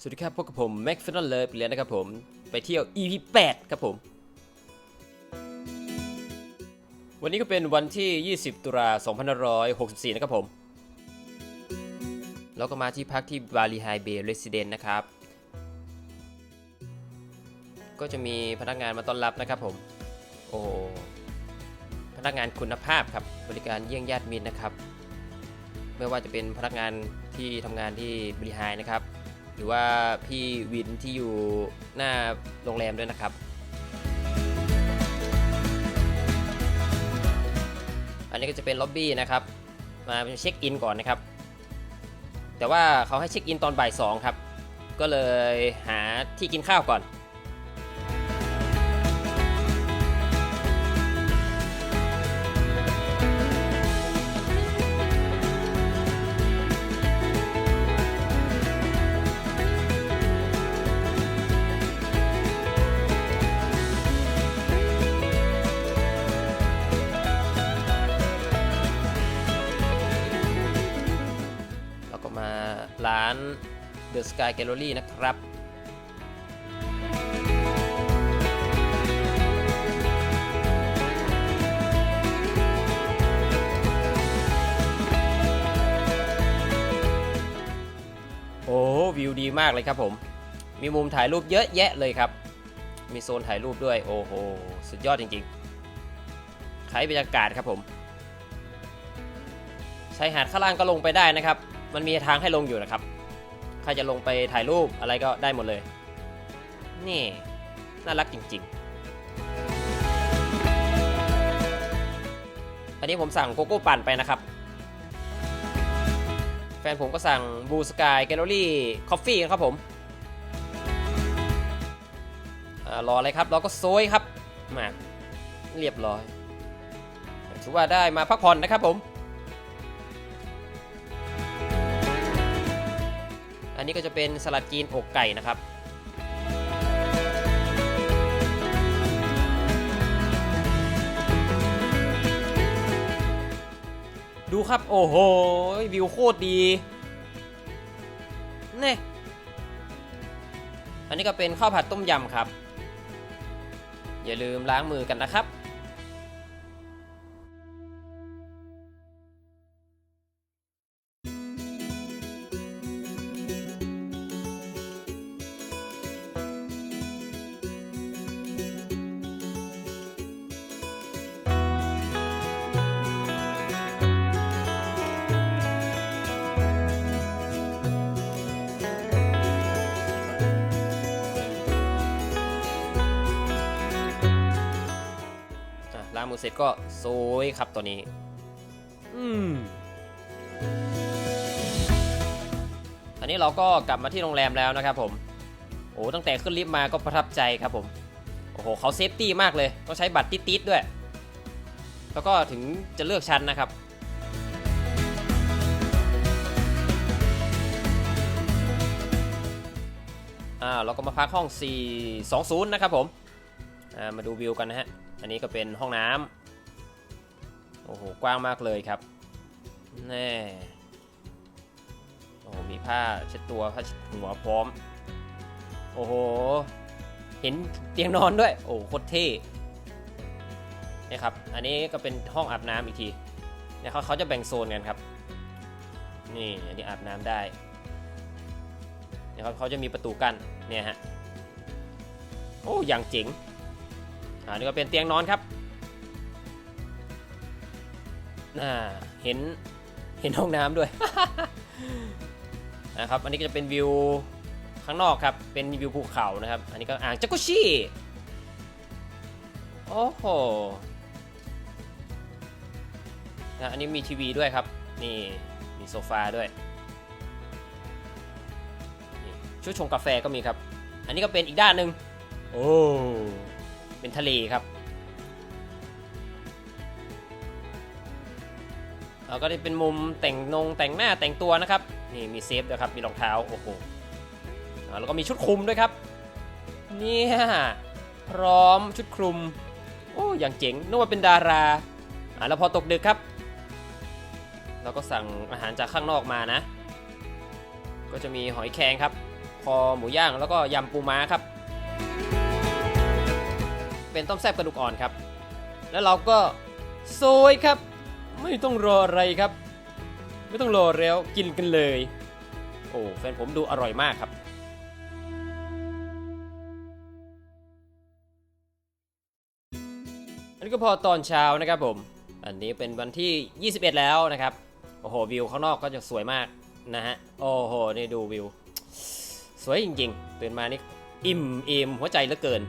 สวัสดีครับพบกับผมแม็กฟินอลเลยไปเรียนนะครับผมไปเที่ยว EP 8 ครับผม วันนี้ก็เป็นวันที่ 20 ตุลา2564 นะครับผมแล้วก็มาที่พักที่บาลีไฮเบย์เรสซิเดนต์นะครับ ก็จะมีพนักงานมาต้อนรับนะครับผม โอ้พนักงานคุณภาพครับ บริการเยี่ยงญาติมิตรนะครับ ไม่ว่าจะเป็นพนักงานที่ทำงานที่บริหารนะครับ หรือว่าพี่วินที่อยู่หน้าโรงแรมด้วยนะครับ อันนี้ก็จะเป็นล็อบบี้นะครับ มาเช็คอินก่อนนะครับ แต่ว่าเขาให้เช็คอินตอนบ่ายสองครับ ก็เลยหาที่กินข้าวก่อนาน The Sky Gallery นะครับโอ้วิวดีมากเลยครับผม มีมุมถ่ายรูปเยอะแยะเลยครับ มีโซนถ่ายรูปด้วย โอ้โห สุดยอดจริงๆใช้บรรยากาศครับผมชายหาดข้างล่างก็ลงไปได้นะครับ มันมีทางให้ลงอยู่นะครับ ใครจะลงไปถ่ายรูปอะไรก็ได้หมดเลย นี่ น่ารักจริง ๆ อันนี้ผมสั่งโกโก้ปั่นไปนะครับ แฟนผมก็สั่งบูสกายแกลเลอรี่คอฟฟี่ครับผมรออะไรครับ เราก็โซยครับ มา เรียบร้อย ถือว่าได้มาพักผ่อนนะครับผม นี้ก็จะเป็นสลัดจีนอกไก่นะครับดูครับ โอ้โห วิวโคตรดีเน่อันนี้ก็เป็นข้าวผัดต้มยำครับ อย่าลืมล้างมือกันนะครับ เสร็จก็โซยครับตัวนี้ อืมอันนี้เราก็กลับมาที่โรงแรมแล้วนะครับผม โอ้ตั้งแต่ขึ้นลิฟต์มาก็ประทับใจครับผม โอ้โหเขาเซฟตี้มากเลย ต้องใช้บัตรติดๆด้วย แล้วก็ถึงจะเลือกชั้นนะครับ อ่าเราก็มาพักห้อง 420 นะครับผม อ่ามาดูวิวกันนะฮะ อันนี้ก็เป็นห้องน้ำโอ้โห กว้างมากเลยครับ แน่ โอ้โห มีผ้าเช็ดตัวผ้าเช็ดหัวพร้อม โอ้โห เห็นเตียงนอนด้วย โอ้โหโคตรเท่นี่ครับ อันนี้ก็เป็นห้องอาบน้ำอีกทีเนี่ยเขาเขาจะแบ่งโซนกันครับ นี่อันนี้อาบน้ำได้เนี่ยเขาเขาจะมีประตูกั้นเนี่ยฮะ โอ้อย่างเจ๋ง อันนี้ก็เป็นเตียงนอนครับน่าเห็นเห็นห้องน้ำด้วยนะครับ อันนี้ก็จะเป็นวิวข้างนอกครับ เป็นวิวภูเขานะครับ อันนี้ก็อ่างจักรุชิโอ้โหนะอันนี้มีทีวีด้วยครับ นี่มีโซฟาด้วยชุดชงกาแฟก็มีครับ อันนี้ก็เป็นอีกด้านหนึ่งโอ้ เป็นทะเลครับเราก็ได้เป็นมุมแต่งนงแต่งหน้าแต่งตัวนะครับนี่มีเซฟด้วยครับมีรองเท้าโอ้โหแล้วก็มีชุดคลุมด้วยครับเนี่ยพร้อมชุดคลุมโอ้อย่างเจ๋งนึกว่าเป็นดาราอ่าแล้วพอตกดึกครับ เราก็สั่งอาหารจากข้างนอกมานะ ก็จะมีหอยแครงครับ คอหมูย่างแล้วก็ยำปูม้าครับ เป็นต้มแซ่บกระดูกอ่อนครับ แล้วเราก็โซยครับ ไม่ต้องรออะไรครับ ไม่ต้องรอแล้วกินกันเลย โอ้แฟนผมดูอร่อยมากครับอันนี้ก็พอตอนเช้านะครับผม อันนี้เป็นวันที่ 21 แล้วนะครับ โอ้โหวิวข้างนอกก็จะสวยมากนะฮะ โอ้โห นี่ดูวิว สวยจริงๆ ตื่นมานี่อิ่มเอมหัวใจเหลือเกิน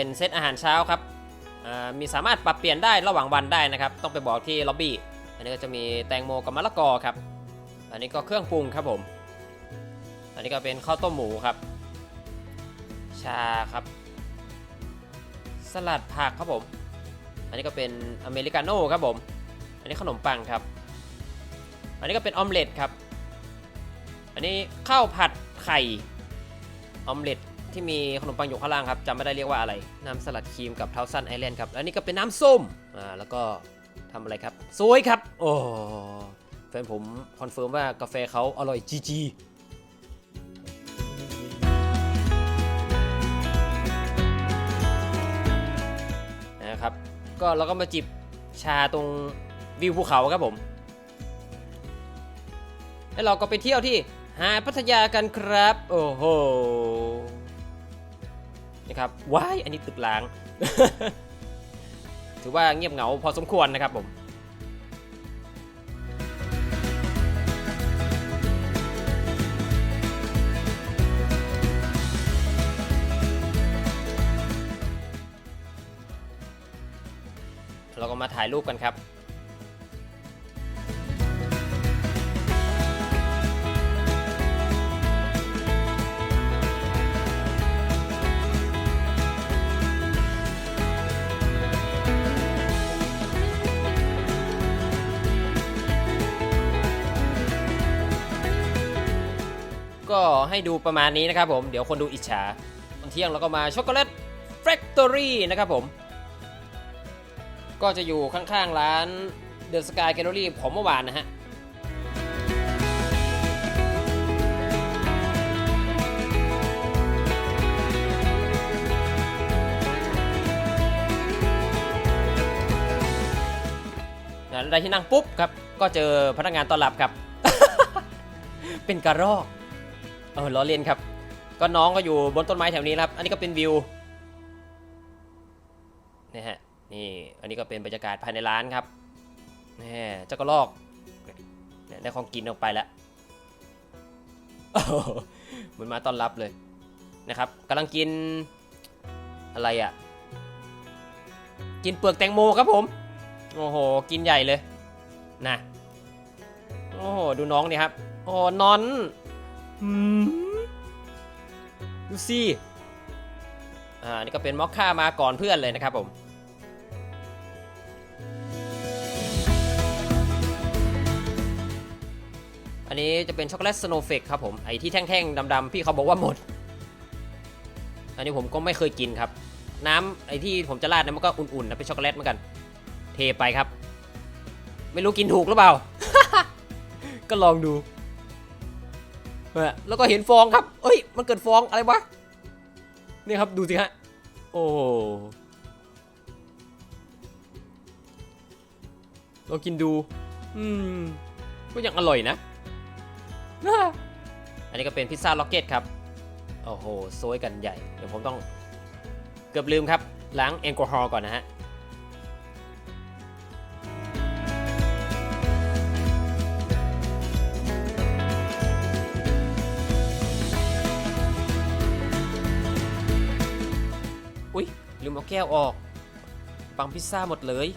เป็นเซตอาหารเช้าครับมีสามารถปรับเปลี่ยนได้ระหว่างวันได้นะครับ ต้องไปบอกที่ล็อบบี้ อันนี้ก็จะมีแตงโมกับมะละกอครับ อันนี้ก็เครื่องปรุงครับผม อันนี้ก็เป็นข้าวต้มหมูครับ ชาครับ สลัดผักครับผม อันนี้ก็เป็นอเมริกาโน่ครับผม อันนี้ขนมปังครับ อันนี้ก็เป็นออมเล็ตครับ อันนี้ข้าวผัดไข่ออมเล็ต ที่มีขนมปังอยู่ข้างล่างครับจำไม่ได้เรียกว่าอะไร น้ำสลัดครีมกับเทาซันไอแลนด์ครับอันนี้ก็เป็นน้ำส้มอ่าแล้วก็ทำอะไรครับสวยครับ โอ้แฟนผมคอนเฟิร์มว่ากาแฟเขาอร่อยจีจีนะครับก็เราก็มาจิบชาตรงวิวภูเขาครับผม แล้วเราก็ไปเที่ยวที่หาดพัทยากันครับ โอ้โห นี่ครับว้ายอันนี้ตึกล้าง ถือว่าเงียบเหงาพอสมควรนะครับผมเราก็มาถ่ายรูปกันครับ ให้ดูประมาณนี้นะครับผมเดี๋ยวคนดูอิจฉาตอนเที่ยงเราก็มาช็อกโกแลตแฟคทอรี่นะครับผม ก็จะอยู่ข้างๆร้านเดอะสกายแกลเลอรี่ของเมื่อวานนะฮะนะได้ที่นั่งปุ๊บครับ ก็เจอพนักงานต้อนรับครับ เป็นกระรอก เออล้อเลียนครับ ก็น้องก็อยู่บนต้นไม้แถวนี้ครับ อันนี้ก็เป็นวิวนี่ฮะนี่อันนี้ก็เป็นบรรยากาศภายในร้านครับนี่เจ้ากระรอกเนี่ยได้ของกินออกไปแล้วเหมือนมาต้อนรับเลยนะครับกำลังกินอะไรอะ่ะ กินเปลือกแตงโมครับผม โอ้โห กินใหญ่เลยนะโอ้โห ดูน้องนี่ครับ โอ้นอน ดูสิอ่านี่ก็เป็นมอคค่ามาก่อนเพื่อนเลยนะครับผมอันนี้จะเป็นช็อกโกแลตสโนว์เฟกครับผม ไอที่แท่งๆดำๆพี่เขาบอกว่าหมด อันนี้ผมก็ไม่เคยกินครับ น้ำไอที่ผมจะราดนี่ยมันก็อุ่นๆนะเป็นช็อกโกแลตเหมือนกัน เทไปครับ ไม่รู้กินถูกหรือเปล่า ก็ลองดู แล้วก็เห็นฟองครับ เอ้ย มันเกิดฟองอะไรวะ นี่ครับดูสิฮะ โอ้ลองกินดู อืม ก็ยังอร่อยนะ อันนี้ก็เป็นพิซซ่าล็อกเก็ตครับ โอ้โห โซยกันใหญ่ เดี๋ยวผมต้องเกือบลืมครับ ล้างแอลกอฮอล์ก่อนนะฮะ ลืมเอาแก้วออกปังพิซซ่าหมดเลย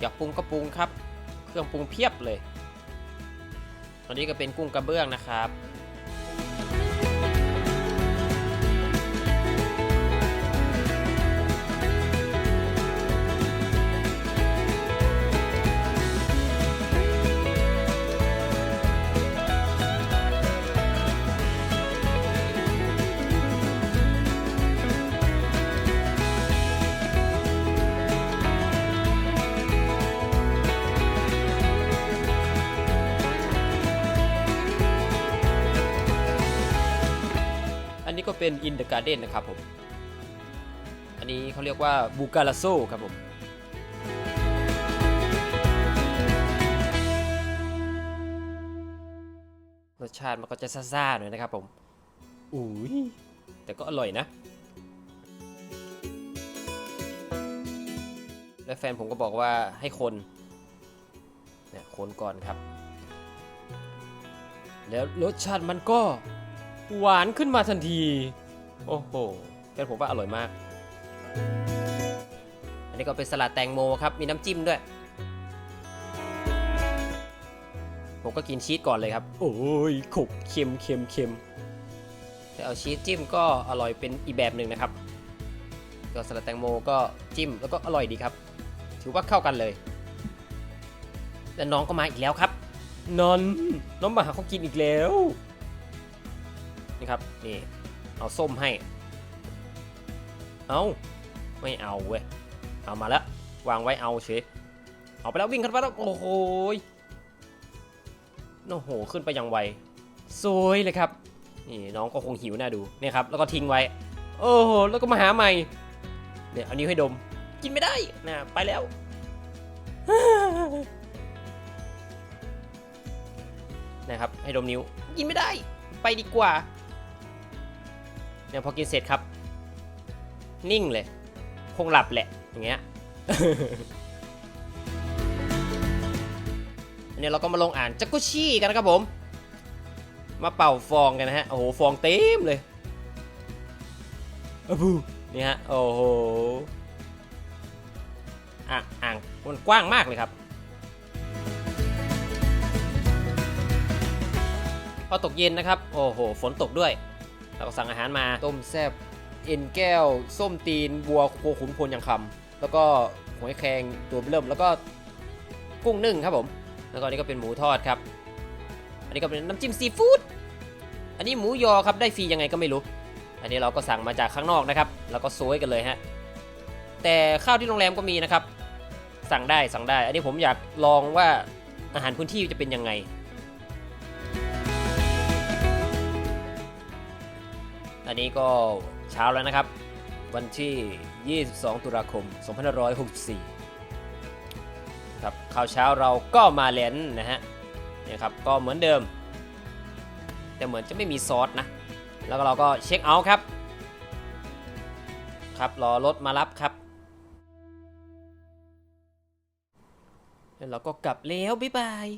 อยากปรุงก็ปรุงครับ เครื่องปรุงเพียบเลย ตอนนี้ก็เป็นกุ้งกระเบื้องนะครับ ก็เป็น In the Garden นะครับผม อันนี้เขาเรียกว่าบูการาโซครับผมรสชาติมันก็จะซ่าๆหน่อยนะครับผม อุ้ย แต่ก็อร่อยนะ และแฟนผมก็บอกว่าให้คนเนี่ยคนก่อนครับ แล้วรสชาติมันก็ หวานขึ้นมาทันที โอ้โหแฟนผมว่าอร่อยมาก อันนี้ก็เป็นสลัดแตงโมครับ มีน้ำจิ้มด้วย ผมก็กินชีสก่อนเลยครับ โอ้ยขบเค็มเค็มเค็มแต่เอาชีสจิ้มก็อร่อยเป็นอีกแบบหนึ่งนะครับ ก็สลัดแตงโมก็จิ้มแล้วก็อร่อยดีครับ ถือว่าเข้ากันเลย แล้วน้องก็มาอีกแล้วครับ นอน น้องมาหาเขากินอีกแล้วนี่ ครับนี่เอาส้มให้ เอาไม่เอาเว้ยเอามาแล้ววางไว้เอาเฉยเอาไปแล้ววิ่งขึ้นไปแล้วโอ้โหโอ้โหขึ้นไปย่างไวสวยเลยครับนี่น้องก็คงหิวน่าดูเนี่ยครับแล้วก็ทิ้งไว้ โอ้โหแล้วก็มาหาใหม่เนี่ยเอานิ้วให้ดม กินไม่ได้นะไปแล้วนะครับให้ดมนิ้วกินไม่ได้ ไปดีกว่า เนี่ยพอกินเสร็จครับ นิ่งเลย คงหลับแหละ อย่างเงี้ยอันนี้เราก็มาลงอ่านจักกุชี่กันนะครับผม มาเป่าฟองกันนะฮะ โอ้โห ฟองเต็มเลยอะบูนี่ฮะ โอ้โห อ่างอ่างมันกว้างมากเลยครับ พอตกเย็นนะครับ โอ้โห ฝนตกด้วย เราก็สั่งอาหารมาต้มแซบเอ็นแก้ว ส้มตีนบัวโคขุนพลยังคำแล้วก็หอยแครงตัวเริ่มแล้วก็กุ้งนึ่งครับผม แล้วก็นนี้ก็เป็นหมูทอดครับ อันนี้ก็เป็นน้ำจิ้มซีฟู้ดอันนี้หมูยอครับได้ฟรียังไงก็ไม่รู้ อันนี้เราก็สั่งมาจากข้างนอกนะครับ แล้วก็ซวยกันเลยฮะแต่ข้าวที่โรงแรมก็มีนะครับ สั่งได้สั่งได้ อันนี้ผมอยากลองว่าอาหารพื้นที่จะเป็นยังไง อันนี้ก็เช้าแล้วนะครับ วันที่ 22 ตุลาคม 2564 ครับข่าวเช้าเราก็มาเลนนะฮะเนี่ยครับ ก็เหมือนเดิม แต่เหมือนจะไม่มีซอสนะ แล้วก็เราก็เช็คเอาท์ครับ ครับ รอรถมารับครับแล้วเราก็กลับแล้ว บ๊ายบาย